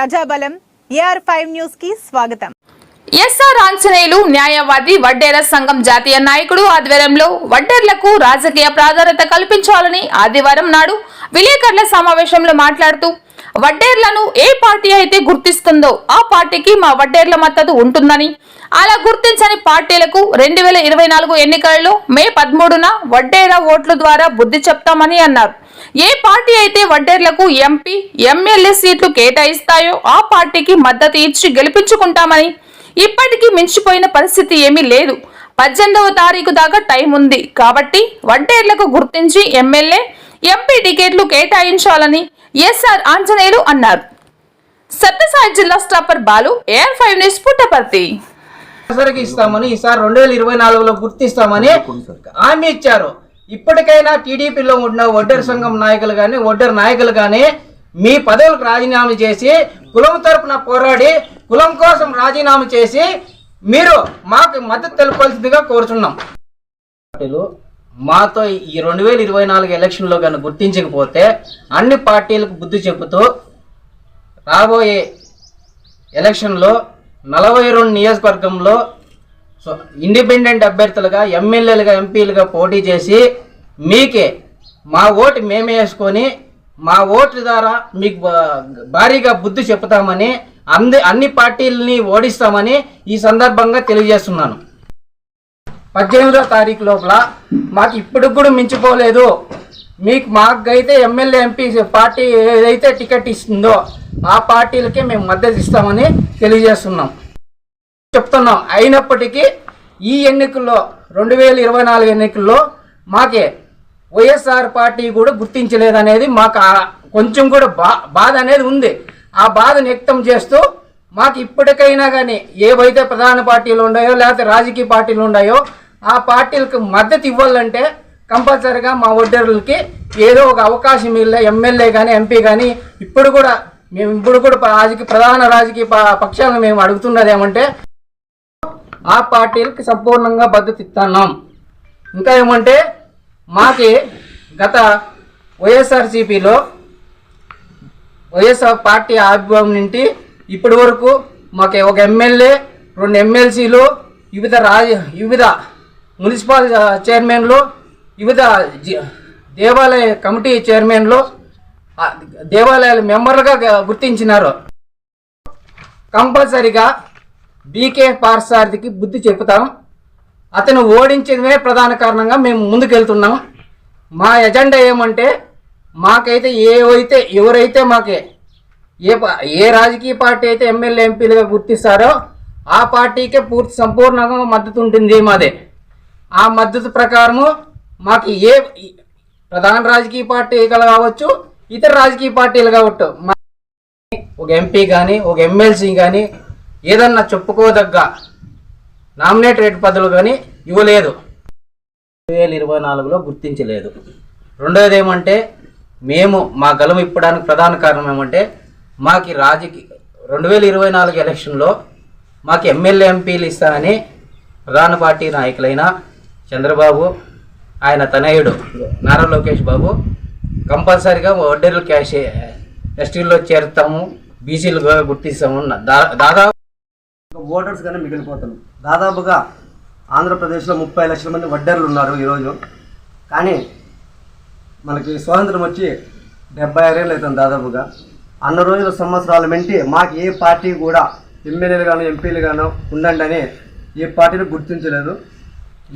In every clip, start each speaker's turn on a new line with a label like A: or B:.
A: ప్రజాబలం AR five న్యూస్కి స్వాగతం.
B: SR Anjaneyulu న్యాయవాది వడ్డేర సంఘం జాతీయ నాయకుడు ఆధ్వర్యంలో వడ్డేర్లకు రాజకీయ ప్రాధాన్యత కల్పించాలని ఆదివారం నాడు విలేకరుల సమావేశంలో మాట్లాడుతూ వడ్డేర్లను ఏ పార్టీ అయితే గుర్తిస్తుందో ఆ పార్టీకి మా వడ్డేర్ల మద్దతు ఉంటుందని అలా గుర్తించని పార్టీలకు రెండు వేల ఇరవై నాలుగు ఎన్నికలలో మే పదమూడున వడ్డేర ఓట్ల ద్వారా బుద్ధి చెప్తామని అన్నారు. ఏ పార్టీ అయితే వడ్డేర్లకు ఎంపీ ఎమ్మెల్యే సీట్లు కేటాయిస్తాయో ఆ పార్టీకి మద్దతు ఇచ్చి గెలిపించుకుంటామని. ఇప్పటికీ మించిపోయిన పరిస్థితి ఏమీ లేదు. పద్దెనిమిదవ తారీఖు దాకా టైం ఉంది కాబట్టి వడ్డేర్లకు గుర్తించి ఎమ్మెల్యే ఎంపీ టికెట్లు కేటాయించాలని ఎస్ఆర్ ఆంజనేయులు అన్నారు. సత్యసాయి జిల్లా staffer Balu air five news Puttaparthi.
C: సరికి ఇస్తామని ఈసారి రెండు వేల ఇరవై నాలుగులో గుర్తిస్తామని హామీ ఇచ్చారు. ఇప్పటికైనా టీడీపీలో ఉన్న ఒడ్డర్ సంఘం నాయకులు కానీ ఒడ్డర్ నాయకులు కానీ మీ పదవులకు రాజీనామా చేసి కులం తరపున పోరాడి కులం కోసం రాజీనామా చేసి మీరు మాకు మద్దతు తెలపాల్సిందిగా కోరుచున్నాం. పార్టీలు మాతో ఈ రెండు వేల ఇరవై నాలుగు ఎలక్షన్లో కానీ గుర్తించకపోతే అన్ని పార్టీలకు బుద్ధి చెబుతూ రాబోయే ఎలక్షన్లో నలభై రెండు నియోజకవర్గంలో సో ఇండిపెండెంట్ అభ్యర్థులుగా ఎమ్మెల్యేలుగా ఎంపీలుగా పోటీ చేసి మీకే మా ఓటు మేమే వేసుకొని మా ఓటు ద్వారా మీకు భారీగా బుద్ధి చెప్తామని అంది అన్ని పార్టీలని ఓడిస్తామని ఈ సందర్భంగా తెలియజేస్తున్నాను. పద్దెనిమిదో తారీఖు లోపల మాకు ఇప్పుడు కూడా మించిపోలేదు. మీకు మాకైతే ఎమ్మెల్యే ఎంపీ పార్టీ ఏదైతే టికెట్ ఇస్తుందో ఆ పార్టీలకే మేము మద్దతు ఇస్తామని తెలియజేస్తున్నాం. చెప్తున్నాం. అయినప్పటికీ ఈ ఎన్నికల్లో రెండు వేల ఇరవై నాలుగు ఎన్నికల్లో మాకే వైఎస్ఆర్ పార్టీ కూడా గుర్తించలేదనేది మాకు కొంచెం కూడా బా బాధ అనేది ఉంది. ఆ బాధను వ్యక్తం చేస్తూ మాకు ఇప్పటికైనా కానీ ఏవైతే ప్రధాన పార్టీలు ఉన్నాయో లేకపోతే రాజకీయ పార్టీలు ఉన్నాయో ఆ పార్టీలకు మద్దతు ఇవ్వాలంటే కంపల్సరిగా మా ఒడ్డర్లకి ఏదో ఒక అవకాశం ఇల్ల ఎమ్మెల్యే కానీ ఎంపీ కానీ ఇప్పుడు కూడా మేము ఇప్పుడు కూడా రాజకీయ ప్రధాన రాజకీయ పక్షాలను మేము అడుగుతున్నది ఏమంటే ఆ పార్టీలకు సంపూర్ణంగా మద్దతు ఇస్తున్నాం. ఇంకా ఏమంటే మాకి గత వైఎస్ఆర్సీపీలో వైఎస్ఆర్ పార్టీ ఆవిర్భావం నుండి ఇప్పటి వరకు మాకు ఒక ఎమ్మెల్యే రెండు ఎమ్మెల్సీలు వివిధ రాజ వివిధ మున్సిపల్ చైర్మన్లు వివిధ జి- దేవాలయ కమిటీ చైర్మన్లు దేవాలయాల మెంబర్లుగా గుర్తించినారు. కంపల్సరిగా బీకే పార్సారథికి బుద్ధి చెబుతాం అతను ఓడించడమే ప్రధాన కారణంగా మేము ముందుకెళ్తున్నాం. మా ఎజెండా ఏమంటే మాకైతే ఏవైతే ఎవరైతే మాకే ఏ పా- ఏ రాజకీయ పార్టీ అయితే ఎమ్మెల్యే ఎంపీలుగా గుర్తిస్తారో ఆ పార్టీకే పూర్తి సంపూర్ణంగా మద్దతు ఉంటుంది మాదే. ఆ మద్దతు ప్రకారము మాకు ఏ ప్రధాన రాజకీయ పార్టీ కావచ్చు ఇతర రాజకీయ పార్టీలు కాబట్టి ఒక ఎంపీ కానీ ఒక ఎమ్మెల్సీ కానీ ఏదన్నా చెప్పుకోదగ్గ నామినేటెడ్ పదవులు కానీ ఇవ్వలేదు. రెండు వేల ఇరవై నాలుగులో గుర్తించలేదు. రెండవది ఏమంటే మేము మా గలం ఇప్పడానికి ప్రధాన కారణం ఏమంటే మాకి రాజకీయ రెండు వేల ఇరవై నాలుగు ఎలక్షన్లో మాకు ఎమ్మెల్యే ఎంపీలు ఇస్తానని ప్రధాన పార్టీ నాయకులైన చంద్రబాబు ఆయన తనయుడు నారా లోకేష్ బాబు కంపల్సరీగా వడ్డీలు క్యాష్ ఎస్టీల్లో చేరుతాము బీసీలు గుర్తిస్తాము దాదాపు
D: ఓటర్స్ కానీ మిగిలిపోతాం దాదాపుగా ఆంధ్రప్రదేశ్లో ముప్పై లక్షల మంది వడ్డర్లు ఉన్నారు ఈరోజు. కానీ మనకి స్వాతంత్రం వచ్చి డెబ్బై ఆరేళ్ళు అవుతుంది దాదాపుగా. అన్న రోజుల సంవత్సరాలు మెంటి మాకు ఏ పార్టీ కూడా ఎమ్మెల్యేలు గాను ఎంపీలు గాను ఉండండి అని ఏ పార్టీని గుర్తించలేదు.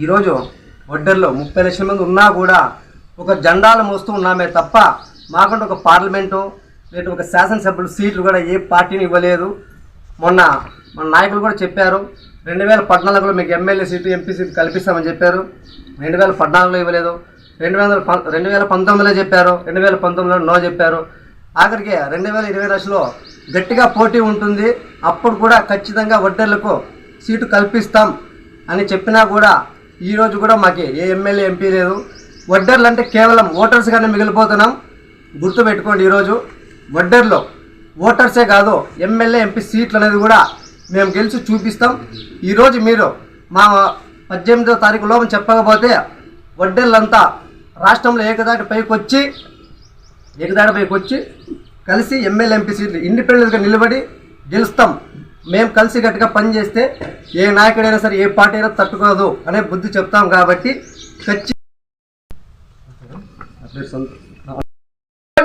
D: ఈరోజు వడ్డర్లో ముప్పై లక్షల మంది ఉన్నా కూడా ఒక జెండాలు మోస్తూ ఉన్నామే తప్ప మాకంటే ఒక పార్లమెంటు లేదా ఒక శాసనసభ్యులు సీట్లు కూడా ఏ పార్టీని ఇవ్వలేదు. మొన్న మన నాయకులు కూడా చెప్పారు రెండు వేల పద్నాలుగులో మీకు ఎమ్మెల్యే సీటు ఎంపీ సీటు కల్పిస్తామని చెప్పారు. రెండు వేల పద్నాలుగులో ఇవ్వలేదు. రెండు వేల రెండు వేల పంతొమ్మిదిలో చెప్పారు రెండు వేల పంతొమ్మిదిలో నో చెప్పారు. ఆఖరికి రెండు వేల ఇరవై లక్షలో గట్టిగా పోటీ ఉంటుంది. అప్పుడు కూడా ఖచ్చితంగా వడ్డర్లకు సీటు కల్పిస్తాం అని చెప్పినా కూడా ఈరోజు కూడా మాకు ఏ ఎమ్మెల్యే ఎంపీ లేదు. వడ్డర్లు అంటే కేవలం ఓటర్స్గానే మిగిలిపోతున్నాం. గుర్తుపెట్టుకోండి ఈరోజు వడ్డర్లో ఓటర్సే కాదు ఎమ్మెల్యే ఎంపీ సీట్లు అనేది కూడా మేము గెలిచి చూపిస్తాం. ఈరోజు మీరు మా పద్దెనిమిదో తారీఖు లోపల చెప్పకపోతే వడ్డర్లంతా రాష్ట్రంలో ఏకదాటి పైకి వచ్చి ఏకదాటి పైకి వచ్చి కలిసి ఎమ్మెల్యే ఎంపీ సీట్లు ఇండిపెండెంట్గా నిలబడి గెలుస్తాం. మేము కలిసి గట్టిగా పనిచేస్తే ఏ నాయకుడైనా సరే ఏ పార్టీ అయినా తట్టుకోదు అనే బుద్ధి చెప్తాం కాబట్టి ఖచ్చితంగా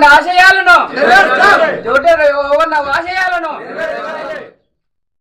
C: ఆశయాలను? ఆశయాలను?